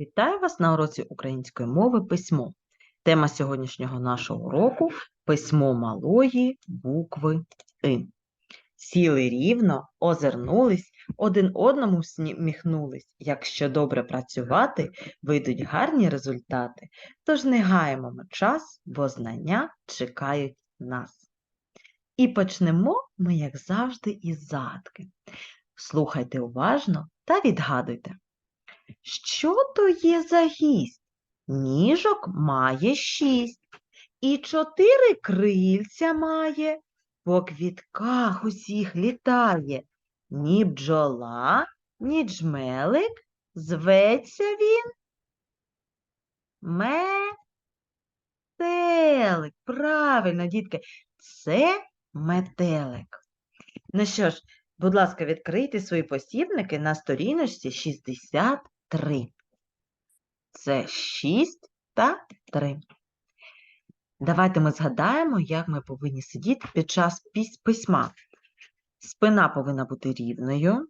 Вітаю вас на уроці української мови письмо. Тема сьогоднішнього нашого уроку письмо малої букви И. Сіли рівно, озирнулись, один одному всміхнулись. Якщо добре працювати, вийдуть гарні результати. Тож не гаємо ми час, бо знання чекають нас. І почнемо ми, як завжди, із загадки. Слухайте уважно та відгадуйте. Що то є за гість? Ніжок має шість, і чотири крильця має, по квітках усіх літає. Ні бджола, ні джмелик, зветься він. Метелик. Правильно, дітки, це метелик. Ну що ж, будь ласка, відкрийте свої посібники на сторіночці 63. Це 6 та 3. Давайте ми згадаємо, як ми повинні сидіти під час письма. Спина повинна бути рівною,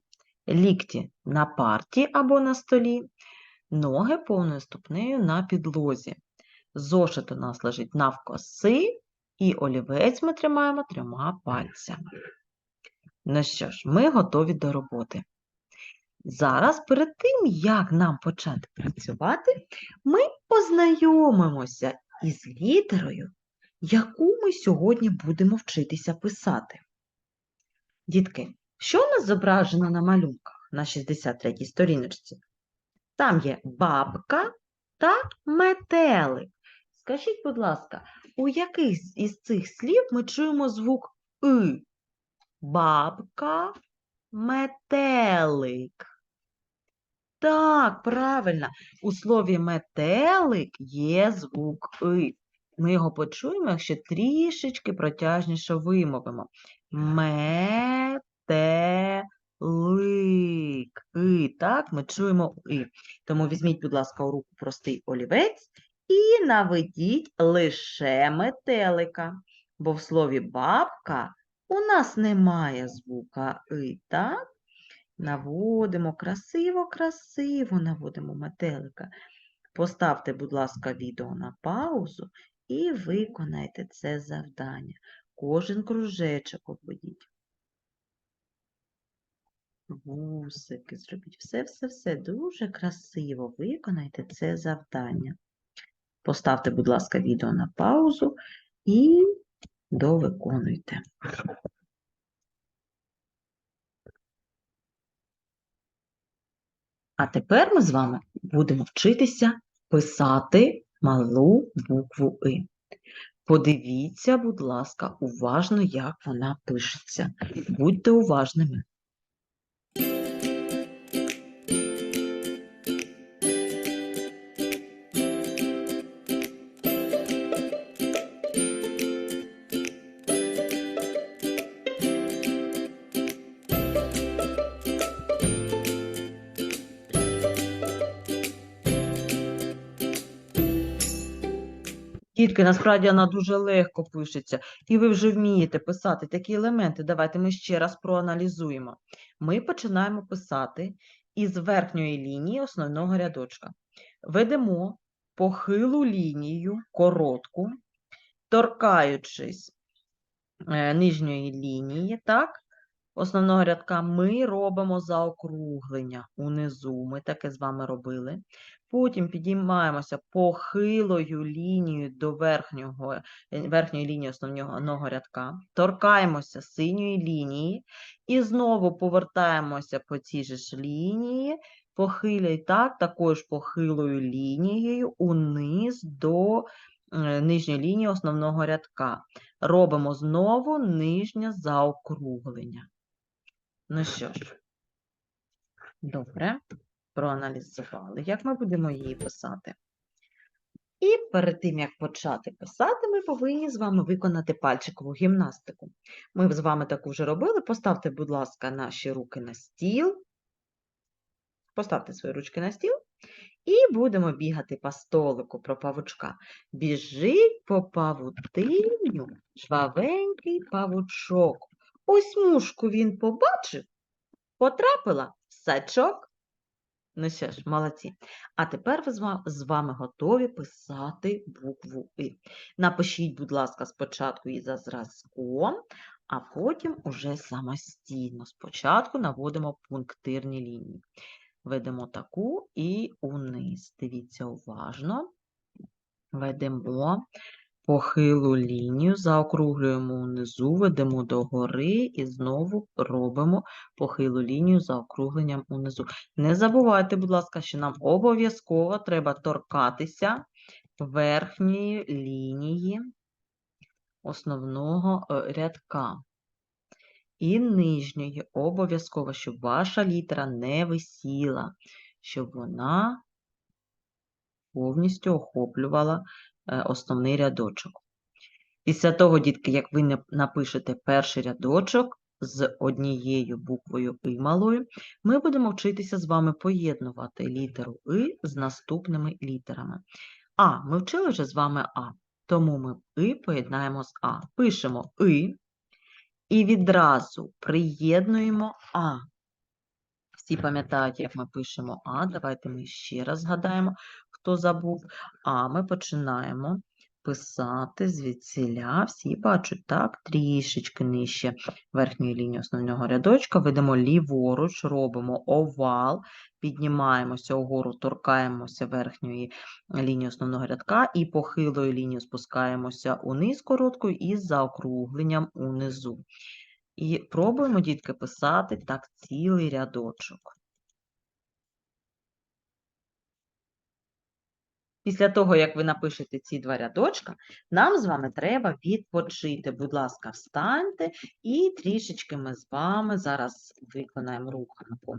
лікті на парті або на столі, ноги повною ступнею на підлозі. Зошит у нас лежить навкоси, і олівець ми тримаємо трьома пальцями. Ну що ж, ми готові до роботи. Зараз, перед тим, як нам почати працювати, ми познайомимося із літерою, яку ми сьогодні будемо вчитися писати. Дітки, що у нас зображено на малюнках на 63-й сторіночці? Там є бабка та метелик. Скажіть, будь ласка, у яких із цих слів ми чуємо звук «и»? Бабка, метелик. Так, правильно. У слові метелик є звук «и». Ми його почуємо, якщо трішечки протяжніше вимовимо. Метелик. «И». Так, ми чуємо «и». Тому візьміть, будь ласка, у руку простий олівець і наведіть лише метелика. Бо в слові бабка у нас немає звука «и», так? Наводимо красиво, красиво наводимо метелика. Поставте, будь ласка, відео на паузу і виконайте це завдання. Кожен кружечок обведіть. Вусики зробіть. Все, все, все дуже красиво. Виконайте це завдання. Поставте, будь ласка, відео на паузу і довиконуйте. А тепер ми з вами будемо вчитися писати малу букву И. Подивіться, будь ласка, уважно, як вона пишеться. Будьте уважними. Дітки, насправді вона дуже легко пишеться, і ви вже вмієте писати такі елементи. Давайте ми ще раз проаналізуємо. Ми починаємо писати із верхньої лінії основного рядочка. Ведемо похилу лінію, коротку, торкаючись е, нижньої лінії, так? Основного рядка ми робимо заокруглення унизу. Ми таке з вами робили. Потім підіймаємося похилою лінією до верхнього, е, верхньої лінії основного рядка, торкаємося синьої лінії і знову повертаємося по цій же ж лінії, похилій так, такою ж похилою лінією униз до е, нижньої лінії основного рядка. Робимо знову нижнє заокруглення. Ну що ж, добре проаналізували, як ми будемо її писати. І перед тим, як почати писати, ми повинні з вами виконати пальчикову гімнастику. Ми з вами таку вже робили. Поставте, будь ласка, наші руки на стіл. Поставте свої ручки на стіл. І будемо бігати по столику про павучка. Біжить по павутинню жвавенький павучок. Ось мушку він побачив, потрапила в сачок. Ну що ж, молодці. А тепер ви з вами готові писати букву И. Напишіть, будь ласка, спочатку її за зразком, а потім уже самостійно. Спочатку наводимо пунктирні лінії. Ведемо таку і униз. Дивіться уважно. Ведемо похилу лінію, заокруглюємо унизу, ведемо догори і знову робимо похилу лінію за округленням унизу. Не забувайте, будь ласка, що нам обов'язково треба торкатися верхньої лінії основного е, рядка. І нижньої обов'язково, щоб ваша літера не висіла, щоб вона повністю охоплювала основний рядочок. Після того, дітки, як ви напишете перший рядочок з однією буквою «и» малою, ми будемо вчитися з вами поєднувати літеру «и» з наступними літерами. А, ми вчили вже з вами А, тому ми «и» поєднаємо з А. Пишемо «и» і відразу приєднуємо А. Всі пам'ятають, як ми пишемо А. Давайте ми ще раз згадаємо, хто забув. А ми починаємо писати звідсіля. Всі бачать, так, трішечки нижче верхньої лінії основного рядочка. Ведемо ліворуч, робимо овал, піднімаємося угору, торкаємося верхньої лінії основного рядка і похилою лінією спускаємося униз короткою і з заокругленням унизу. І пробуємо, дітки, писати так цілий рядочок. Після того, як ви напишете ці два рядочка, нам з вами треба відпочити. Будь ласка, встаньте і трішечки ми з вами зараз виконаємо руханку.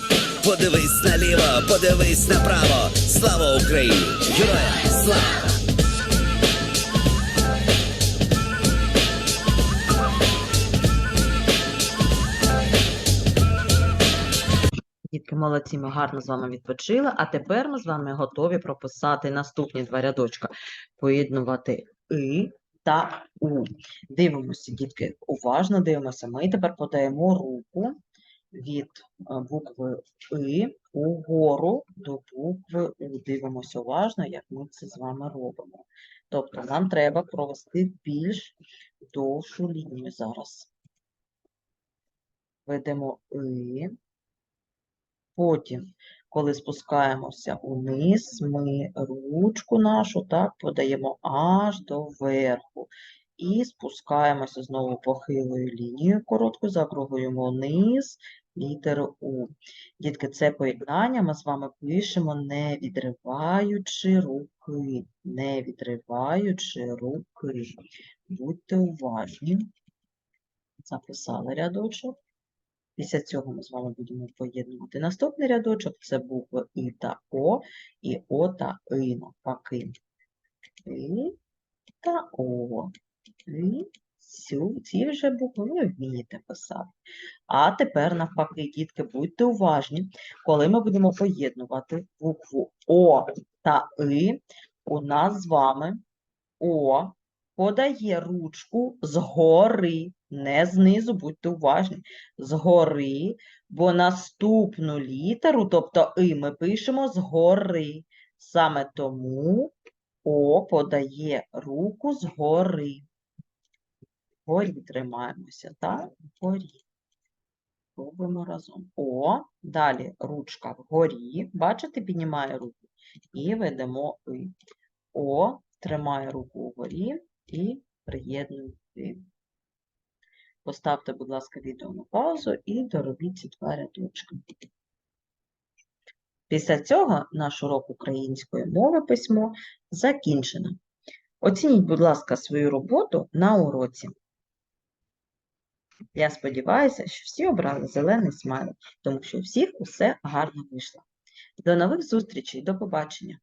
Подивись наліво, подивись направо. Слава Україні! Героям слава! Дітки, молодці, ми гарно з вами відпочили, а тепер ми з вами готові прописати наступні два рядочка. Поєднувати «и» та «у». Дивимося, дітки, уважно дивимося. Ми тепер подаємо руку від е, букви «и» угору до букви «у». Дивимося уважно, як ми це з вами робимо. Тобто нам треба провести більш довшу лінію зараз. Ведемо «и». Потім, коли спускаємося униз, ми ручку нашу так подаємо аж до верху. І спускаємося знову похилою лінією короткою, закруглюємо вниз літеру У. Дітки, це поєднання ми з вами пишемо, не відриваючи руки. Не відриваючи руки. Будьте уважні. Записали рядочок. Після цього ми з вами будемо поєднувати наступний рядочок. Це букви І та О, і О та И навпаки. І та О. І цю, вже букви ви вмієте писати. А тепер, навпаки, дітки, будьте уважні, коли ми будемо поєднувати букву О та И, у нас з вами О подає ручку згори, не знизу, будьте уважні, згори, бо наступну літеру, тобто «и» ми пишемо згори. Саме тому О подає руку згори. Вгорі тримаємося, так? Вгорі. Робимо разом. О, далі ручка вгорі. Бачите, піднімає руку. І ведемо «и». О, тримає руку вгорі і приєднує «и». Поставте, будь ласка, відео на паузу і доробіть ці два рядочки. Після цього наш урок української мови письмо закінчено. Оцініть, будь ласка, свою роботу на уроці. Я сподіваюся, що всі обрали зелений смайлик, тому що у всіх усе гарно вийшло. До нових зустрічей, до побачення!